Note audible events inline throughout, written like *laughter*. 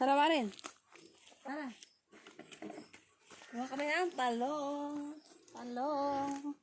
Tara, Maren. Tara. Kuha kami ng talong. Talong.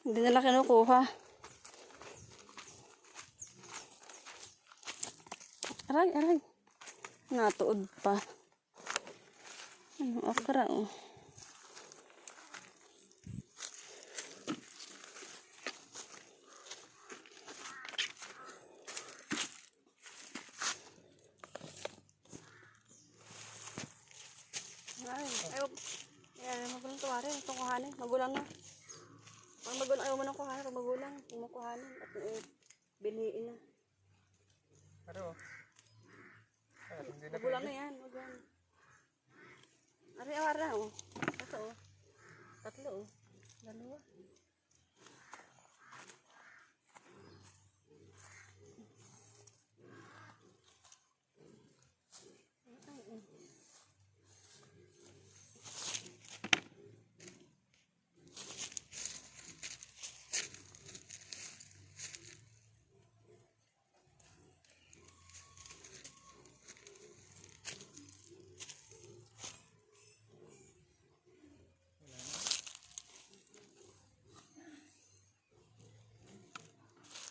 Hindi nila kinukuha. Aray, aray. Natuod pa. Ano, okra oh.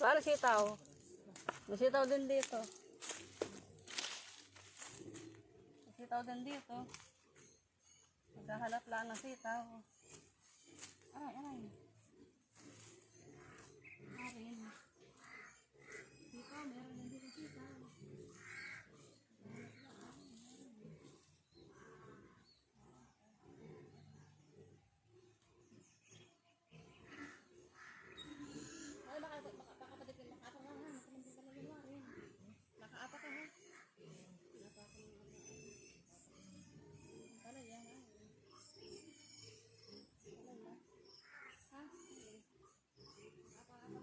Wala sitaw. May sitaw din dito. May sitaw din dito. Maghahanap lang ng sitaw. Aray, aray. Arin. Dito, meron din dito sitaw. Ay, baka, baka, baka patikin, baka ako nga, ha? Nakamandi ka na yun, Warin. Nakaapa ka, ha? Nakaapa ka na. Ano yan, ha? Ano yan? Ha? Apa, apa.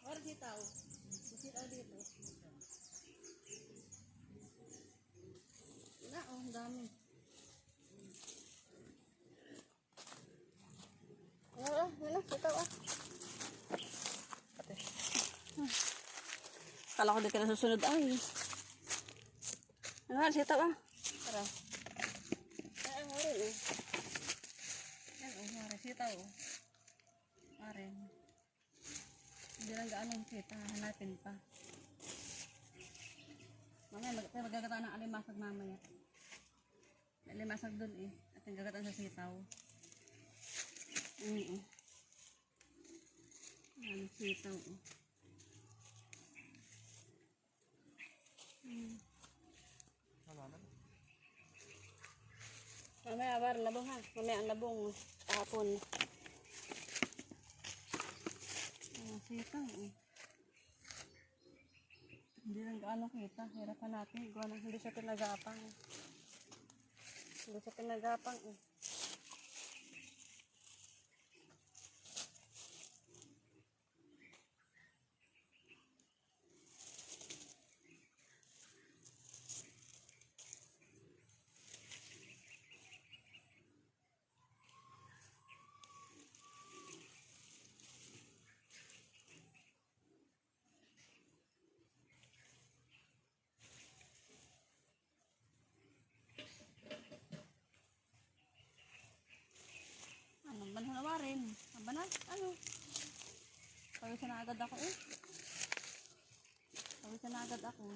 Wala sitaw. Sitaw dito. Wala, oh, ang dami. Wala, wala, sitaw ah. Ate. Kala ko di ka na susunod ay. Ano sitaw ah. Tara. Ay, ang wala eh. Oh, wala, sitaw oh. Gaano kita, hanapin pa. Mamaya, mag magagataan ng alimasag mamaya. May alimasag dun eh. At yung gagataan sa sitaw. -mm. Ano sitaw oh. Mm. Mamaya, bar, labong ha. Mamaya ang labong kahapon. Ah, sitaw eh. Hindi lang gaano kita. Hirapan natin. Gawa na hindi siya pinagapang. Hindi siya pinagapang eh. Ano ba na rin? Ang banal? Ano? Pawisan na agad ako eh. Pawisan na agad ako.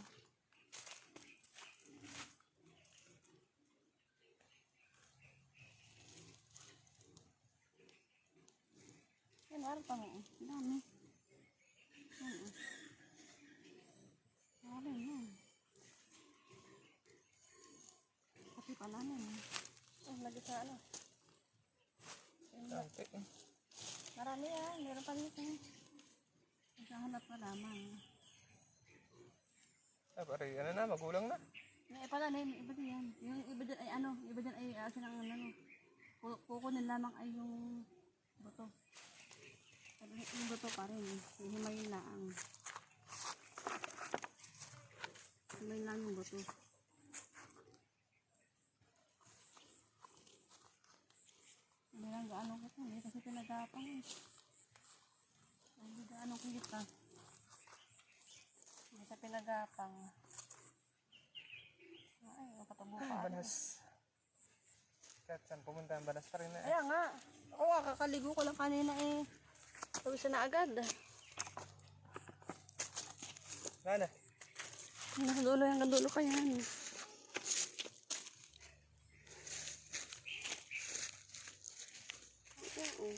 Yan, meron pa mo. Ang dami. Yan, oh. Meron yan. Pati pala na eh. Oh, lagi sa ano. Ante. eh. Marami yan. Meron pa dito. Naghahanap pa lamang. Ah, pare, ano na, magulang na. May pala na iba din yan. Yung iba din ay ano, iba din ay uh, sinang ano. ku- Kukunin lamang ay yung buto. Yung buto pa rin. Hihimayin na ang himayin lang yung buto. Hindi lang gaano kita. Hindi kasi pinagapang eh. Hindi gaano kita. Sa pinagapang. Ay, makatabo pa. Ah, banas. Kahit saan pumunta ang banas pa rin na eh. Kaya nga. Ako nga, kakaligo ko lang kanina eh. Tawis na agad. Nana. Nasa dulo yung gandulo pa yan. Oo.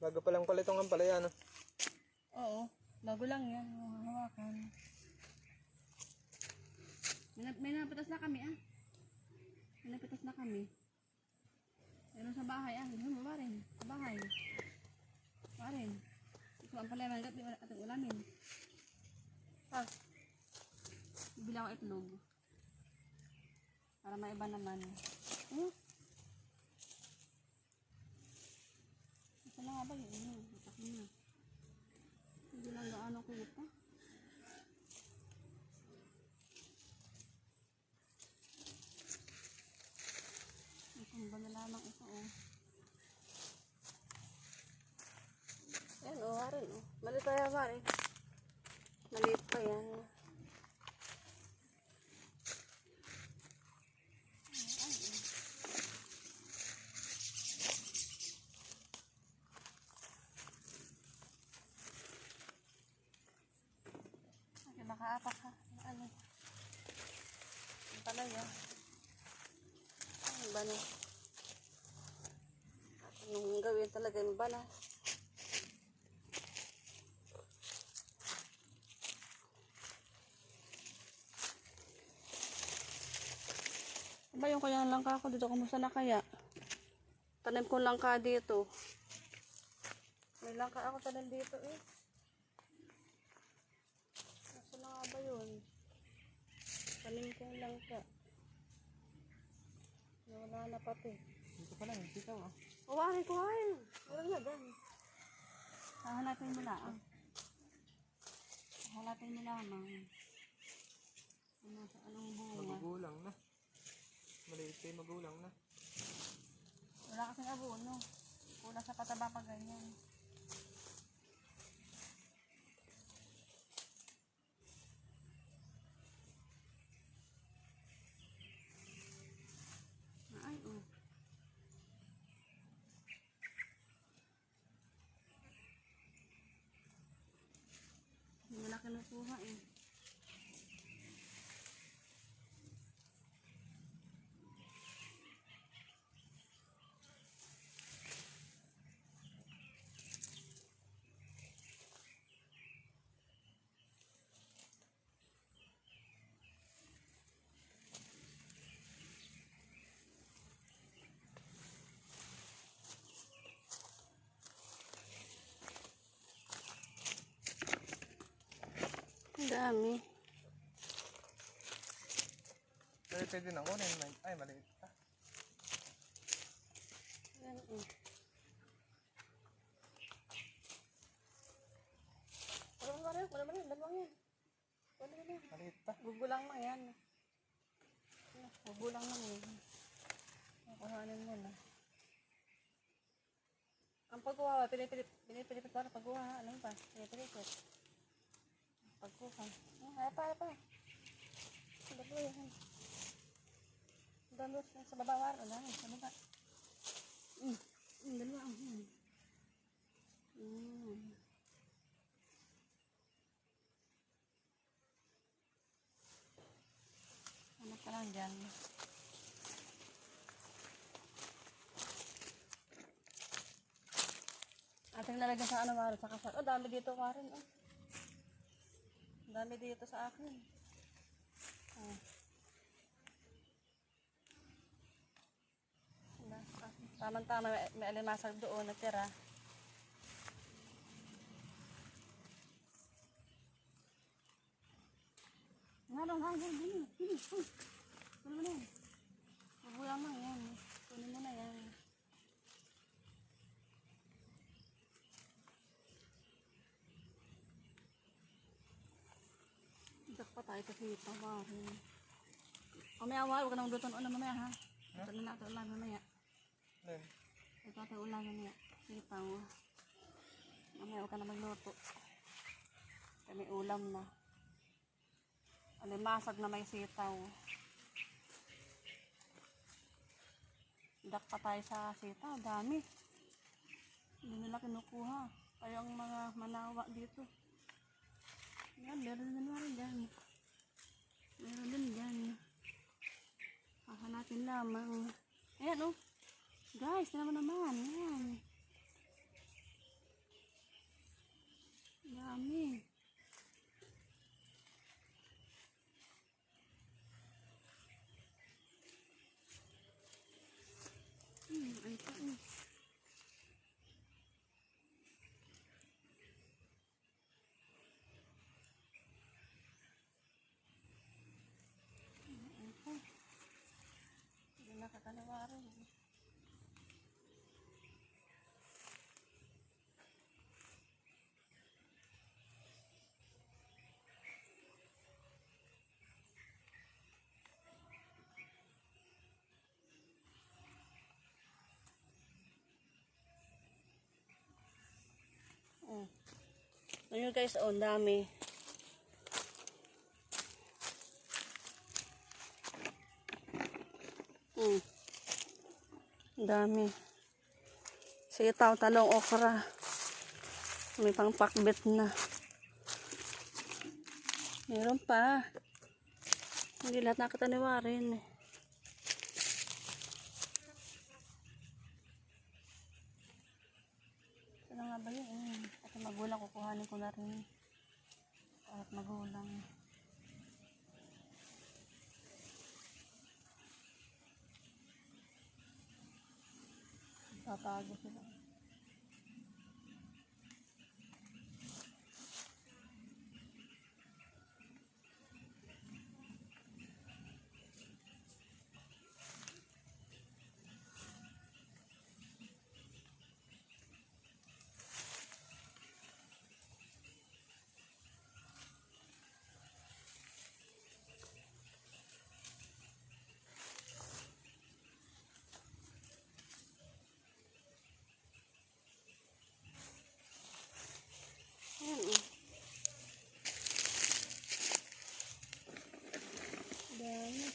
Bago pa lang pala itong ampalaya, no? Oo. Bago lang yan. Yung hawakan. May, na- may napitas na kami ah. May napitas na kami. Meron sa bahay ah. Gusto mo ba rin? Sa bahay. Ba rin. Gusto ang palay mga gabi ating ulamin. Ah. Bibili ako itlog. Para maiba naman. Hmm? Ito na nga ba yun? Ginagaan ako ito. Itong ba nalamang ito oh. Yan oh, harin oh. Mali pa yan, harin. Maliit pa yan. Bano. Anong gawin talaga yung bana? Ba yung kaya langka ko dito, kumusta na kaya? Tanim ko langka dito. May langka ako tanim dito eh. Nasa na ba yun? Tanim ko langka. Wala na pati. Dito pa lang, dito ah. Uwari ko ay. Walang na dyan. Hahanapin mo lang. Hahanapin mo lamang. Ano, sa anong bunga? Magugulang na. Maliit kayo magulang na. Wala kasing abono. Kulang sa pataba pa ganyan. Ay, oh. Hindi mo na dami. Pero pwede na kunin. Ay, maliit pa. Yan, oh. Wala mo rin, wala mo rin, dalawang yan. Wala mo rin. Maliit pa. Gugulang mo yan. Ano, Gugulang mo yan. Nakuhanin mo na. Ang pagkuha, pinipilip, pinipilipit ko na pagkuha. Ano pa? Pinipilipit. Pagkuha. Oh, ay pa, ay pa. Sa baba yan. Doon sa sa baba, war. Wala, sa baba. Mm. Mm, dalawa. Mm. Mm. Ano ka lang dyan? Ating lalagyan sa ano, Maro, sa kasal. Oh, dami dito, Karen. Oh. Dami dito sa akin. Oh. Ah, Tama-tama, may, alimasag doon, natira. Nga lang, nga, nga, gini, gini, gini. Ano mo na yan? Mabuya mo yan. Kunin mo na yan. Tayo kasi tawarin. Mamaya, wala, huwag ka nang lutuan ulam mamaya, ha? Ito na natin ulam mamaya. Then, Ito natin ulam mamaya. Sitaw. Mamaya, huwag ka na magluto. Kami ulam na. Alimasag na may sitaw. Dak pa tayo sa sitaw. Dami. Hindi nila kinukuha. Kaya ang mga manawa dito. Yan, meron din naman dyan. Meron din dyan. Hahanapin lamang. Ayan oh. Guys, naman naman. Ayan. Dami. Hmm, ay pa eh. Hmm, ay pa. Hindi nakakalawarin. Ayun guys, oh, dami. Hmm. Dami. Sitaw, talong, okra. May pang pakbet na. Meron pa. Hindi lahat nakataniwarin eh. Ano nga ba yun? Eh, At magulang, rin. At magulang. Tatago sila. Ayan oh. Dami.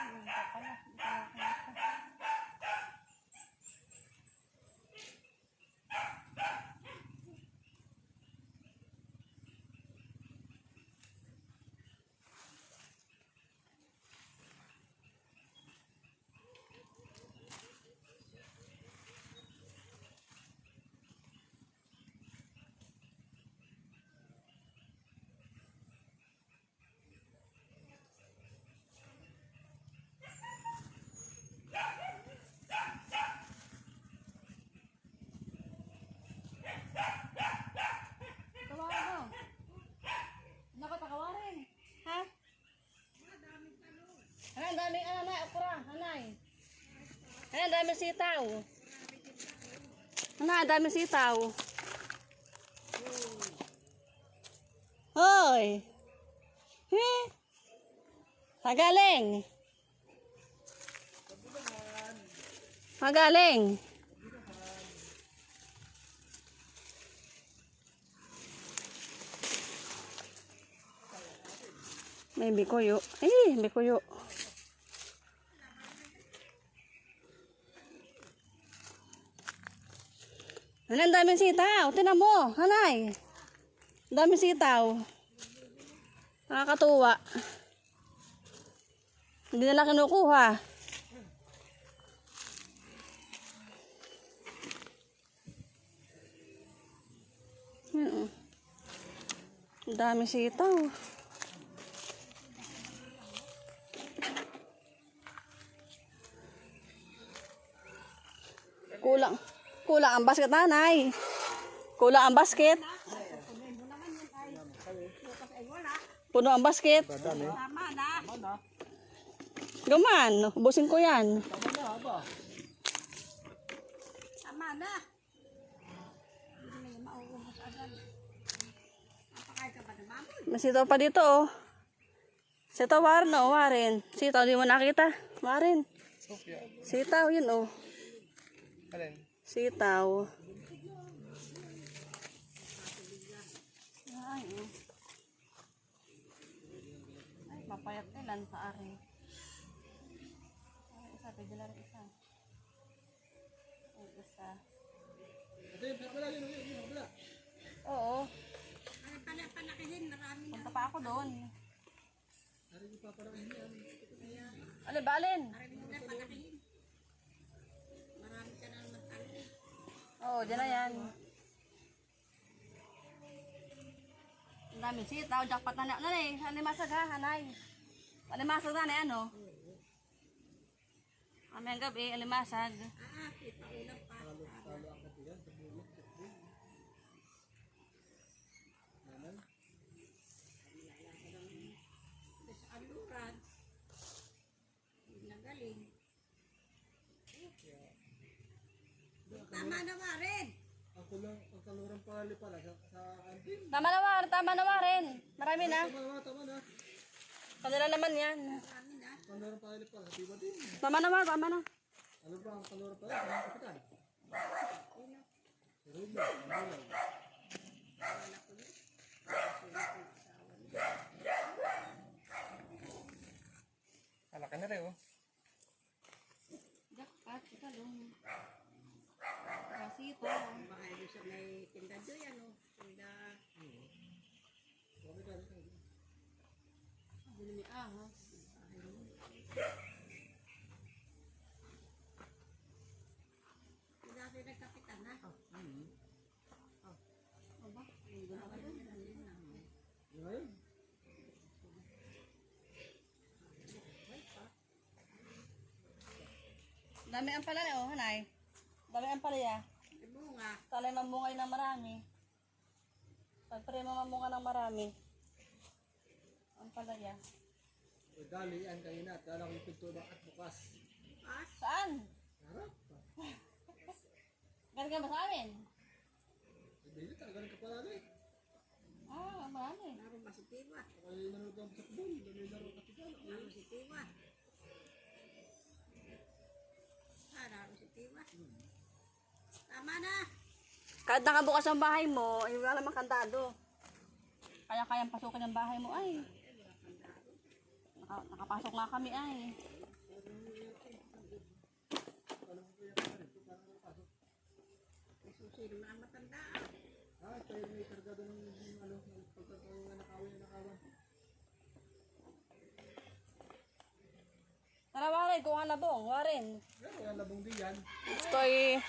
Ano ba pala? Nakakita. Tawagan mo. Naku, takawarin. Ha? Ay, ang daming ano na, okra, hanay. Ay, ang daming sitaw. Hanay, ang daming sitaw. Hoy! He? Magaling. Magaling. May bikuyo. Eh, bikuyo. Ano, ang daming sitaw. Tinan mo, hanay. Ang daming sitaw. Nakakatuwa. Hindi nila kinukuha. Oh. Ang daming sitaw. Kulang. Kulang ang basket, nanay. Kulang ang basket. Puno ang basket. Gaman, ubusin ko yan. Tama na. Hindi na sitaw pa dito, oh. Sitaw, warin, oh, warin. Sitaw, di mo nakita. Warin. Sitaw, yun, oh. Alin? Sitaw. Ay, oh. Ay, papayat ilan sa ari. Ay, isa, pwede lang isa. Ay, isa. Oo. Ano pala palakihin? Marami na. Punta pa ako doon. Ano ba, Alin? Marami na palakihin. Marami ka na naman talaga. Oo, dyan na yan. Ang dami sitaw, jackpot na na. Ano eh, animasag ha, hanay. Animasag na na ano? Mamayang gabi, alimasag. Ah, kita ulam pa. Sa aluran. Hindi na galing. Tama na Marin. Ang kulang, ang kaluran pala sa, sa kantin. Tama na war, tama na warin. Marami na. Tama na, tama na. Kanila naman yan. Marami na. Kaluran pala pala sa tiba din. Tama na war, tama na. Ano ba ang kaluran pala? Ang kapitan. Si Ruben, ang bulan. Malaki na rin oh. Jackpot, ito lang. Kasi ito. Baka yung sa may tinda doon yan o. Tinda. Bili ni ahas. Tinda rin nagkapitan na. Aba, Ngayon, Dami ang pala oh, hanay. Dami ang palaya. May bunga. Talay mamungay ng marami. Pagpare mamunga ng marami. Ang palaya. eh, dali yan kanina at dalang yung pinto na at bukas. Ah, Saan? Harap. Galing ka ba sa amin? Hindi talaga ng kapalali. Ah, marami. naroon ba si Tiwa? Kaya nanood ang sa kubol. Dami laro kapitan. Naroon si Tiwa. Ah, naroon si Tiwa. Tama na. Kahit nakabukas ang bahay mo, ay wala namang kandado. Kaya kayang pasukin ang bahay mo ay. Naka, nakapasok nga kami ay. Susilo na matanda. Ah, tayo may kargado ng ano, ng pagkakawin na nakawin na nakawan. Tara Warin, kuha labong. Warin. Pero yan labong din yan. Gusto ay...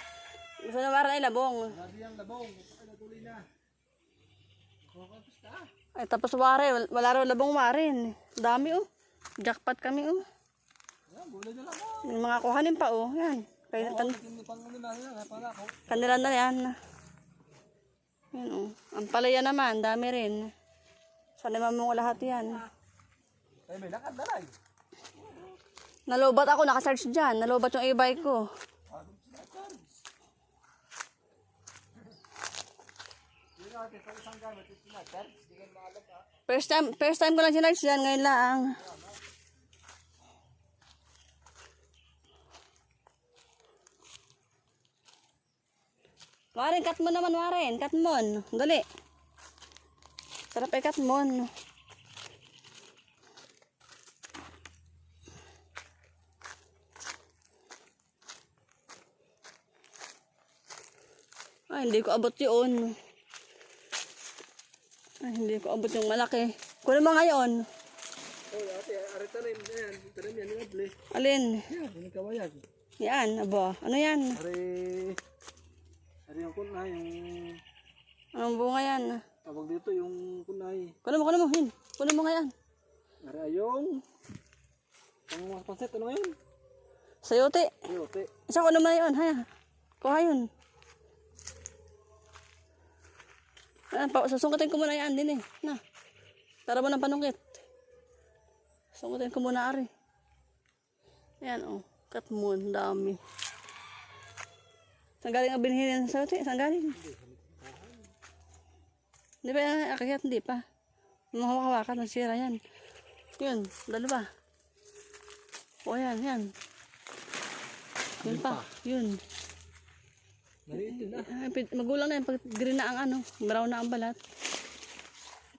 Gusto na Warin ay labong. Grabe yung labong. Kapag natuloy na. Kumakapos ka. Ay tapos Warin, wal- wala raw labong Warin. Dami oh. Jackpot kami oh. Ayan, bulay na lang. Yung mga kuhanin pa oh. Yan. Kaya kan, Yung pang ano kanila na yan. Yan oh. Ang palaya naman, dami rin. Sana mamungo lahat yan. Ay, may lakad na lang. Nalobat ako, nakasearch dyan. Nalobat yung e-bike ko. Pagod sila, Charles. Hindi natin sa isang gamit, ito na, Charles. Hindi ka maalam ha. First time, first time ko lang sinearch dyan, ngayon lang. Warin, cut mo naman, Warin. Cut mo. Dali. Sarap ay cut mo. Ay, hindi ko abot yun. Ay, hindi ko abot yung malaki. Kunin mo ngayon. Oh, ate, arita yun. Ayan, na yan, yung able. Alin? Yan, yung kawayan. Yan, abo. Ano yan? Ari, ari yung kunay, yung Anong bunga yan? tawag dito, yung kunay. Kunin mo, kunin mo. Yun. Kunin mo nga yan. Ari ayong, ang mga pansit, ano ngayon? Sayote. Yote. Isa ko naman yun. Haya. Kuha yun. Ayan, pa, susungutin ko muna yan din eh. Na. Tara mo ng panungkit. Sungutin ko muna ari. Ayan oh. Cut mo. ang Dami. Saan galing ang binhin sa sayote? Saan galing? Hindi ba yan akayat? Hindi pa. Mga hawak-hawakan. Nasira yan. Yun. Dalawa. O yan, yan. Yun pa. Yun. Maliit yun ah. Magulang na yan pag green na ang ano, brown na ang balat.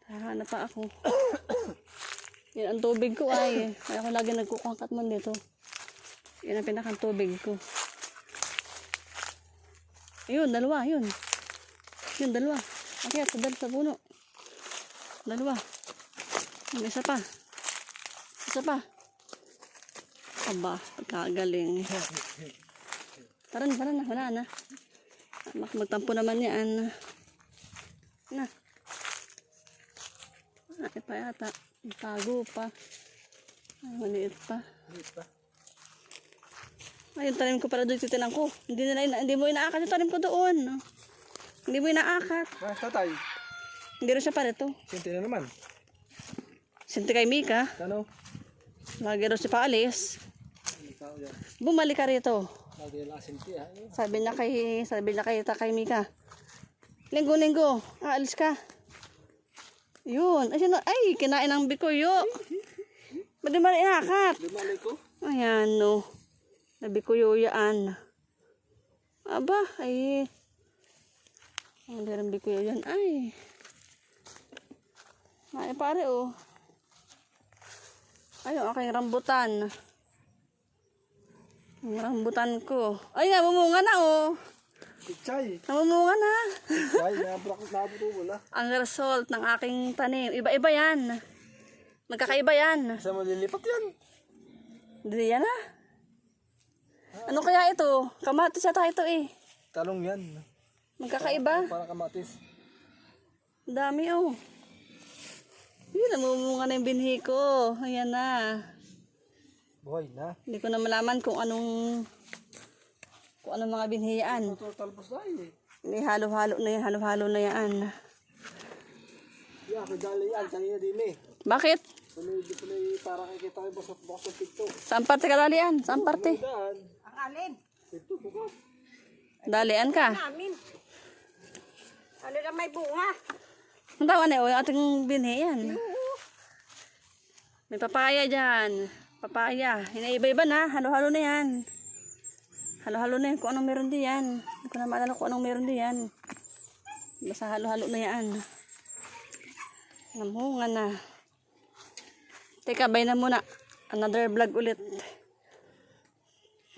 Hahanap pa ako. *coughs* Yan ang tubig ko ay. Kaya ako lagi nagkukangkat man dito. Yan ang pinakang tubig ko. Ayun, dalawa, yun. Yun, dalawa. Akyat, sa dal sa puno. Dalawa. May isa pa. Isa pa. Aba, pagkagaling. Tara na, tara na, wala na. Magtampo naman yan. Na. Ay pa yata. Tago pa. Ay, maliit pa. Ay, yung tanim ko para doon titinan ko. Hindi, na, ina- hindi mo inaakat yung tanim ko doon. Hindi mo inaakat. Ah, tatay. Hindi rin siya parito. Sinti na naman. Sinti kay Mika. Ano? Lagi rin siya paalis. Bumalik ka rito. Sabi na kay, sabi na kay Takay Mika. Linggo, linggo. Aalis ka. Yun. Ay, sino? Ay, kinain ng bikuyo. Ba't ba inakat? Di malay ko. Ayan, no. Nabikuyo yan. Aba, ay. Ang darang bikuyo yan. Ay. Ay, pare, oh. Ay, yung aking rambutan. Ang rambutan ko. Ay, namumunga na, oh. Pichay. Namumunga na. Pichay. Nabrak na. Ang result ng aking tanim. Iba-iba yan. Magkakaiba yan. Sa malilipat yan. Hindi yan ah. Ano kaya ito? Kamatis yata ito eh. Talong yan. Magkakaiba. Parang kamatis. Ang Dami oh. Yun, namumunga na yung binhi ko. Ayan na. Buhay na. Hindi ko na malaman kung anong kung anong mga binhi yan. Ito talbos na eh. May halo-halo na yan, halo-halo na yan. Yeah, kadali yan. Kanina din eh. Bakit? Punay, di punay, parang kikita ko bukas bukas ng TikTok. Saan parte ka dalian? Saan parte? Daan. Ang alin? Ito, bukas. Dalian ka. Namin. Ano na may bunga? Ang tawa na yung ating binhi yan. May papaya dyan. Papaya. Hinaiba-iba na. Halo-halo na yan. Halo-halo na yan. Kung anong meron di yan. Hindi ko na maalala kung anong meron di yan. Basta halo-halo na yan. Namunga na. Teka, bay na muna. Another vlog ulit.